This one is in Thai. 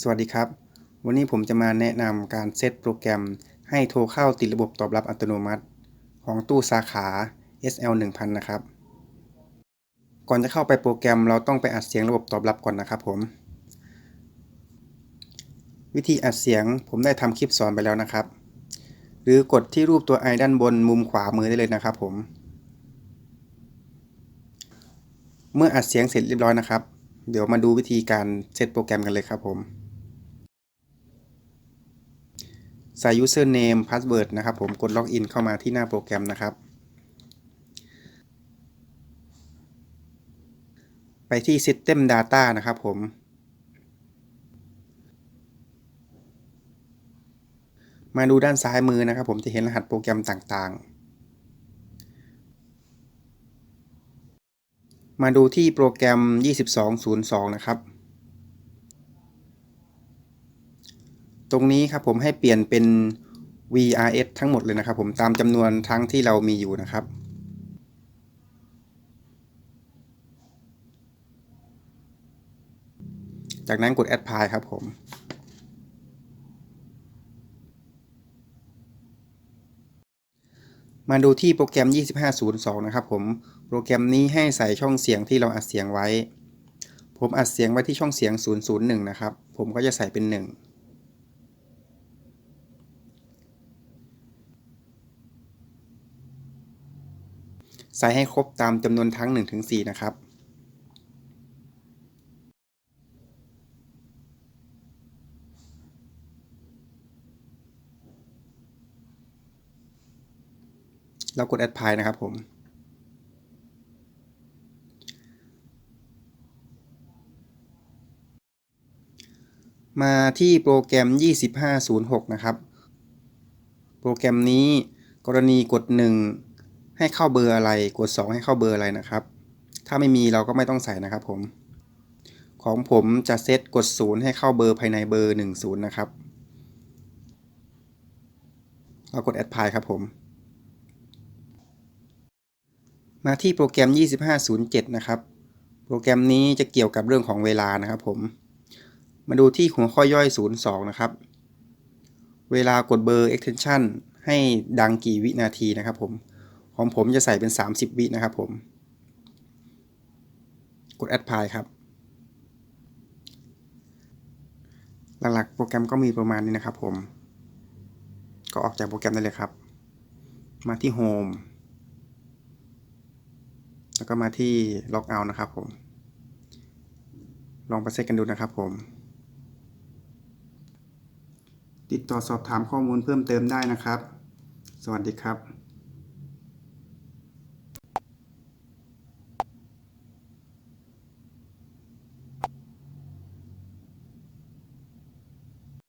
สวัสดีครับ วันนี้ผมจะมาแนะนำการเซตโปรแกรม ให้โทรเข้าติดระบบตอบรับอัตโนมัติ ของตู้สาขา SL 1000นะครับ ก่อนจะเข้าไปโปรแกรมเราต้องไปอัดเสียงระบบตอบรับก่อนนะครับผม วิธีอัดเสียงผมได้ทำคลิปสอนไปแล้วนะครับ หรือกดที่รูปตัวไอด้านบนมุมขวามือได้เลยนะครับผม เมื่ออัดเสียงเสร็จเรียบร้อยนะครับเดี๋ยวมาดูวิธีการเซตโปรแกรมกันเลยครับผม ใส่ username password นะครับผมกดล็อกอินเข้ามาที่หน้าโปรแกรมนะครับ ไปที่ system data นะครับผม มาดูด้านซ้ายมือนะครับ ผมจะเห็นรหัสโปรแกรมต่างๆมาดูที่โปรแกรม 2202 นะครับ ตรงนี้ครับผมให้เปลี่ยนเป็น VRS ทั้งหมดเลยนะครับผมตามจำนวนทั้งที่เรามีอยู่นะครับ จากนั้นกด Apply ครับผมมาดูที่โปรแกรม 2502 นะครับผม โปรแกรมนี้ให้ใส่ช่องเสียงที่เราอัดเสียงไว้ ผมอัดเสียงไว้ที่ช่องเสียง 001 นะครับ ผมก็จะใส่เป็น 1 ใส่ให้ครบตามจำนวนทั้ง 1-4 นะครับ เรากด Apply นะครับผมมาที่โปรแกรม 2506 นะครับ โปรแกรมนี้กรณีกด 1 ให้เข้าเบอร์อะไร กด 2 ให้เข้าเบอร์อะไรนะครับ ถ้าไม่มีเราก็ไม่ต้องใส่นะครับผม ของผมจะเซตกด 0 ให้เข้าเบอร์ภายในเบอร์ 10 นะครับ เรากด Apply ครับผม มาที่โปรแกรม 2507 นะครับ โปรแกรมนี้จะเกี่ยวกับเรื่องของเวลานะครับผม มาดูที่หัวข้อย่อย 02 นะครับ เวลากดเบอร์ extension ให้ดังกี่วินาทีนะครับผม ของผมจะใส่เป็น 30 วินะครับผม กด apply ครับ หลักๆ โปรแกรมก็มีประมาณนี้นะครับผม ก็ออกจากโปรแกรมได้เลยครับ มาที่ home แล้วก็มาที่ log out นะครับผม ลองไปเช็คกันดูนะครับผมติดต่อสอบถามข้อมูลเพิ่มเติมได้นะครับ สวัสดีครับ